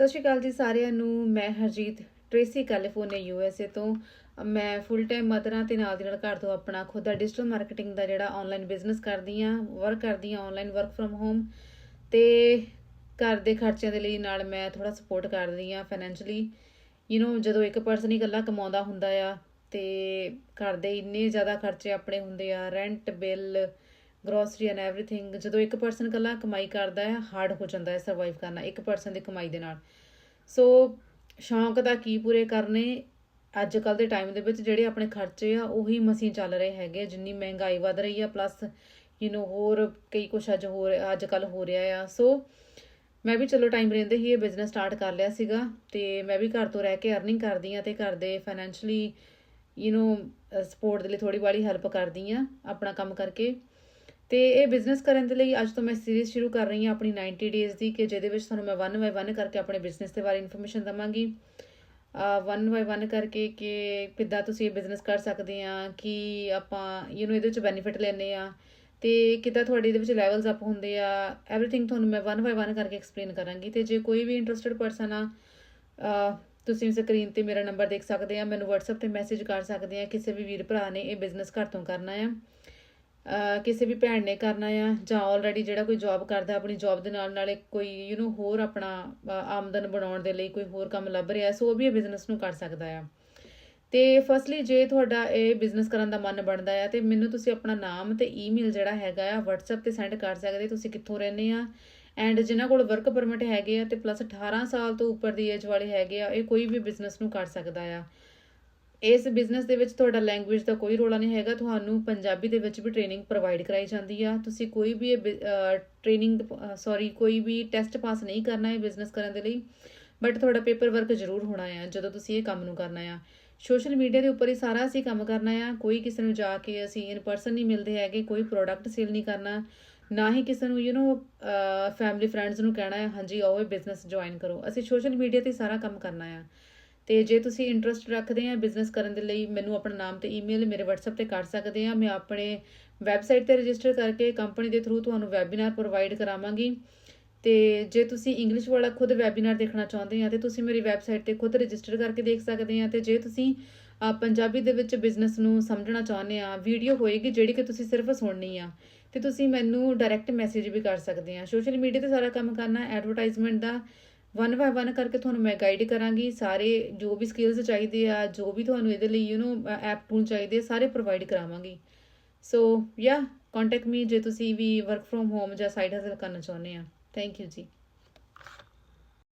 ਸਤਿ ਸ਼੍ਰੀ ਅਕਾਲ ਜੀ ਸਾਰਿਆਂ ਨੂੰ। ਮੈਂ Harjeet Tracy, California, U S A ਤੋਂ। ਮੈਂ ਫੁੱਲ ਟਾਈਮ ਮਦਰ ਹਾਂ ਤੇ ਨਾਲ ਦੀ ਨਾਲ ਘਰ ਤੋਂ ਆਪਣਾ ਖੁਦ ਦਾ ਡਿਜੀਟਲ ਮਾਰਕੀਟਿੰਗ ਦਾ ਜਿਹੜਾ ਆਨਲਾਈਨ ਬਿਜ਼ਨਸ ਕਰਦੀ ਆ ਵਰਕ ਕਰਦੀ ਆ ਆਨਲਾਈਨ ਵਰਕ ਫਰਮ ਹੋਮ ਤੇ ਘਰ ਦੇ ਖਰਚਿਆਂ ਦੇ ਲਈ ਨਾਲ ਮੈਂ ਥੋੜਾ ਸਪੋਰਟ ਕਰਦੀ ਆ ਫਾਈਨੈਂਸ਼ਲੀ ਯੂ نو ਜਦੋਂ ਇੱਕ ਪਰਸਨ ਹੀ ਇਕੱਲਾ ਕਮਾਉਂਦਾ ਹੁੰਦਾ ਆ ਤੇ ਘਰ ਦੇ ਇੰਨੇ ਜ਼ਿਆਦਾ ਖਰਚੇ ਆਪਣੇ ਹੁੰਦੇ ਆ rent bill grocery and everything ਜਦੋਂ ਇੱਕ ਪਰਸਨ ਇਕੱਲਾ ਕਮਾਈ ਕਰਦਾ ਹੈ ਹਾਰਡ ਹੋ ਜਾਂਦਾ ਹੈ ਸਰਵਾਈਵ ਕਰਨਾ ਇੱਕ ਪਰਸਨ ਦੀ ਕਮਾਈ ਦੇ ਨਾਲ ਸੋ ਸ਼ੌਂਕ ਦਾ ਕੀ ਪੂਰੇ ਕਰਨੇ ਅੱਜ ਕੱਲ ਦੇ ਟਾਈਮ ਦੇ ਵਿੱਚ ਜਿਹੜੇ ਆਪਣੇ ਖਰਚੇ ਆ ਉਹੀ ਮਸੀਂ ਚੱਲ ਰਹੇ ਹੈਗੇ ਜਿੰਨੀ ਮਹਿੰਗਾਈ ਵੱਧ ਰਹੀ ਆ ਪਲੱਸ ਯੂ نو ਹੋਰ ਕਈ ਕੁਛ ਅੱਜ ਹੋ ਰਿਹਾ ਅੱਜ ਕੱਲ ਹੋ ਰਿਹਾ ਆ ਸੋ ਮੈਂ ਵੀ ਚਲੋ ਟਾਈਮ ਰਹਿੰਦੇ ਹੀ ਇਹ ਬਿਜ਼ਨਸ ਸਟਾਰਟ ਕਰ ਲਿਆ ਸੀਗਾ ਤੇ ਮੈਂ ਵੀ ਘਰ ਤੋਂ ਰਹਿ ਕੇ ਅਰਨਿੰਗ ਕਰਦੀ ਆ ਤੇ ਘਰ ਦੇ ਫਾਈਨੈਂਸ਼ਲੀ ਯੂ نو ਸਪੋਰਟ ਦੇ ਲਈ ਥੋੜੀ ਬਾੜੀ ਹੈਲਪ ਕਰਦੀ ਆ ਆਪਣਾ ਕੰਮ ਕਰਕੇ ਤੇ ਇਹ ਬਿਜ਼ਨਸ ਕਰਨ ਦੇ ਲਈ ਅੱਜ ਤੋਂ ਮੈਂ ਸੀਰੀਜ਼ ਸ਼ੁਰੂ ਕਰ ਰਹੀ ਹਾਂ ਆਪਣੀ 90 ਡੇਜ਼ ਦੀ, ਕਿ ਜਿਹਦੇ ਵਿੱਚ ਤੁਹਾਨੂੰ ਮੈਂ ਵਨ ਬਾਈ ਵਨ ਕਰਕੇ ਆਪਣੇ ਬਿਜ਼ਨਸ ਦੇ ਬਾਰੇ ਇਨਫੋਰਮੇਸ਼ਨ ਦਵਾਂਗੀ। ਵਨ ਬਾਈ ਵਨ ਕਰਕੇ ਕਿ ਕਿੱਦਾਂ ਤੁਸੀਂ ਇਹ ਬਿਜ਼ਨਸ ਕਰ ਸਕਦੇ ਆ ਕਿ ਆਪਾਂ ਯੂ نو ਇਹਦੇ ਵਿੱਚ ਬੈਨੀਫਿਟ ਲੈਣੇ ਆ ਤੇ ਕਿੱਦਾਂ ਤੁਹਾਡੇ ਇਹਦੇ ਵਿੱਚ ਲੈਵਲਸ ਅਪ ਹੁੰਦੇ ਆ ਐਵਰੀਥਿੰਗ ਤੁਹਾਨੂੰ ਮੈਂ ਵਨ ਬਾਈ ਵਨ ਕਰਕੇ ਐਕਸਪਲੇਨ ਕਰਾਂਗੀ। ਤੇ ਜੇ ਕੋਈ ਵੀ ਇੰਟਰਸਟਿਡ ਪਰਸਨ ਆ ਤੁਸੀਂ ਸਕਰੀਨ ਤੇ ਮੇਰਾ ਨੰਬਰ ਦੇਖ ਸਕਦੇ ਆ, ਮੈਨੂੰ WhatsApp ਤੇ ਮੈਸੇਜ ਕਰ ਸਕਦੇ ਆ, ਕਿਸੇ ਵੀ ਵੀਰ ਭਰਾ ਨੇ ਇਹ ਬਿਜ਼ਨਸ ਘਰ ਤੋਂ ਕਰਨਾ ਆ। ਕਿਸੇ ਵੀ ਭੈਣ ਨੇ ਕਰਨਾ ਆ ਜਾਂ ਆਲਰੇਡੀ ਜਿਹੜਾ ਕੋਈ ਜੌਬ ਕਰਦਾ ਆਪਣੀ ਜੌਬ ਦੇ ਨਾਲ ਨਾਲੇ ਕੋਈ ਯੂ نو ਹੋਰ ਆਪਣਾ ਆਮਦਨ ਬਣਾਉਣ ਦੇ ਲਈ ਕੋਈ ਹੋਰ ਕੰਮ ਲੱਭ ਰਿਹਾ ਸੋ ਉਹ ਵੀ ਇਹ ਬਿਜ਼ਨਸ ਨੂੰ ਕਰ ਸਕਦਾ ਆ। ਤੇ ਫਸਟਲੀ ਜੇ ਤੁਹਾਡਾ ਇਹ ਬਿਜ਼ਨਸ ਕਰਨ ਦਾ ਮਨ ਬਣਦਾ ਆ, ਤੇ ਮੈਨੂੰ ਤੁਸੀਂ ਆਪਣਾ ਨਾਮ ਤੇ ਈਮੇਲ ਜਿਹੜਾ ਹੈਗਾ ਆ, WhatsApp ਤੇ ਸੈਂਡ ਕਰ ਸਕਦੇ, ਤੁਸੀਂ ਕਿੱਥੋਂ ਰਹਿੰਦੇ ਆ? ਐਂਡ ਜਿਨ੍ਹਾਂ ਕੋਲ ਵਰਕ ਪਰਮਿਟ ਹੈਗੇ ਆ, ਤੇ ਪਲੱਸ 18 ਸਾਲ ਤੋਂ ਉੱਪਰ ਦੀ ਏਜ ਵਾਲੇ ਹੈਗੇ ਆ, ਇਹ ਕੋਈ ਵੀ ਬਿਜ਼ਨਸ ਨੂੰ ਕਰ ਸਕਦਾ ਆ। ਇਸ ਬਿਜ਼ਨਸ ਦੇ ਵਿੱਚ ਤੁਹਾਡਾ ਲੈਂਗੁਏਜ ਦਾ ਕੋਈ ਰੋਲਾ ਨਹੀਂ ਹੈਗਾ, ਤੁਹਾਨੂੰ ਪੰਜਾਬੀ ਦੇ ਵਿੱਚ ਵੀ ਟ੍ਰੇਨਿੰਗ ਪ੍ਰੋਵਾਈਡ ਕਰਾਈ ਜਾਂਦੀ ਆ। ਤੁਸੀਂ ਕੋਈ ਵੀ ਇਹ ਟ੍ਰੇਨਿੰਗ ਸੌਰੀ ਕੋਈ ਵੀ ਟੈਸਟ ਪਾਸ ਨਹੀਂ ਕਰਨਾ ਹੈ ਬਿਜ਼ਨਸ ਕਰਨ ਦੇ ਲਈ ਬਟ ਤੁਹਾਡਾ ਪੇਪਰ ਵਰਕ ਜ਼ਰੂਰ ਹੋਣਾ ਆ, ਜਦੋਂ ਤੁਸੀਂ ਇਹ ਕੰਮ ਨੂੰ ਕਰਨਾ ਆ। ਸੋਸ਼ਲ ਮੀਡੀਆ ਦੇ ਉੱਪਰ ਹੀ ਸਾਰਾ ਅਸੀਂ ਕੰਮ ਕਰਨਾ ਆ। ਕੋਈ ਕਿਸੇ ਨੂੰ ਜਾ ਕੇ ਅਸੀਂ ਇਨ ਪਰਸਨ ਨਹੀਂ ਮਿਲਦੇ ਹੈਗੇ, ਕੋਈ ਪ੍ਰੋਡਕਟ ਸੇਲ ਨਹੀਂ ਕਰਨਾ, ਨਾ ਹੀ ਕਿਸੇ ਨੂੰ ਯੂ نو ਫੈਮਿਲੀ ਫਰੈਂਡਸ ਨੂੰ ਕਹਿਣਾ ਹੈ ਹਾਂਜੀ ਆਓ ਇਹ ਬਿਜ਼ਨਸ ਜੁਆਇਨ ਕਰੋ। ਅਸੀਂ ਸੋਸ਼ਲ ਮੀਡੀਆ ਤੇ ਸਾਰਾ ਕੰਮ ਕਰਨਾ ਆ। ਤੇ ਜੇ ਤੁਸੀਂ ਇੰਟਰਸਟ ਰੱਖਦੇ ਆ ਬਿਜ਼ਨਸ ਕਰਨ ਦੇ ਲਈ, ਮੈਨੂੰ ਆਪਣਾ ਨਾਮ ਤੇ ਈਮੇਲ ਮੇਰੇ WhatsApp ਤੇ ਕਰ ਸਕਦੇ ਆ। ਮੈਂ ਆਪਣੇ ਵੈਬਸਾਈਟ ਤੇ ਰਜਿਸਟਰ ਕਰਕੇ ਕੰਪਨੀ ਦੇ ਥਰੂ ਤੁਹਾਨੂੰ ਵੈਬਿਨਾਰ ਪ੍ਰੋਵਾਈਡ ਕਰਾਵਾਂਗੀ। ਤੇ ਜੇ ਤੁਸੀਂ ਇੰਗਲਿਸ਼ ਵਾਲਾ ਖੁਦ ਵੈਬਿਨਾਰ ਦੇਖਣਾ ਚਾਹੁੰਦੇ ਆ, ਤੇ ਤੁਸੀਂ ਮੇਰੀ ਵੈਬਸਾਈਟ ਤੇ ਖੁਦ ਰਜਿਸਟਰ ਕਰਕੇ ਦੇਖ ਸਕਦੇ ਆ। ਤੇ ਜੇ ਤੁਸੀਂ ਪੰਜਾਬੀ ਦੇ ਵਿੱਚ ਬਿਜ਼ਨਸ ਨੂੰ ਸਮਝਣਾ ਚਾਹੁੰਦੇ ਆ ਵੀਡੀਓ ਹੋਏਗੀ ਜਿਹੜੀ ਕਿ ਤੁਸੀਂ ਸਿਰਫ ਸੁਣਨੀ ਆ, ਤੇ ਤੁਸੀਂ ਮੈਨੂੰ ਡਾਇਰੈਕਟ ਮੈਸੇਜ ਵੀ ਕਰ ਸਕਦੇ ਆ। ਸੋਸ਼ਲ ਮੀਡੀਆ ਤੇ ਸਾਰਾ ਕੰਮ ਕਰਨਾ ਐਡਵਰਟਾਈਜ਼ਮੈਂਟ ਦਾ ਵਨ ਬਾਏ ਵਨ ਕਰਕੇ ਤੁਹਾਨੂੰ ਮੈਂ ਗਾਈਡ ਕਰਾਂਗੀ। ਸਾਰੇ ਜੋ ਵੀ ਸਕਿੱਲਸ ਚਾਹੀਦੇ ਆ, ਜੋ ਵੀ ਤੁਹਾਨੂੰ ਇਹਦੇ ਲਈ ਯੂ نو ਐਪ ਟੂਲ ਚਾਹੀਦੇ ਆ, ਸਾਰੇ ਪ੍ਰੋਵਾਈਡ ਕਰਾਵਾਂਗੀ। ਸੋ ਯਾ ਕੰਟੈਕਟ ਮੀ ਜੇ ਤੁਸੀਂ ਵੀ ਵਰਕ ਫਰੋਮ ਹੋਮ ਜਾਂ ਸਾਈਡ ਹਸਲ ਕਰਨਾ ਚਾਹੁੰਦੇ ਆ। ਥੈਂਕ ਯੂ ਜੀ।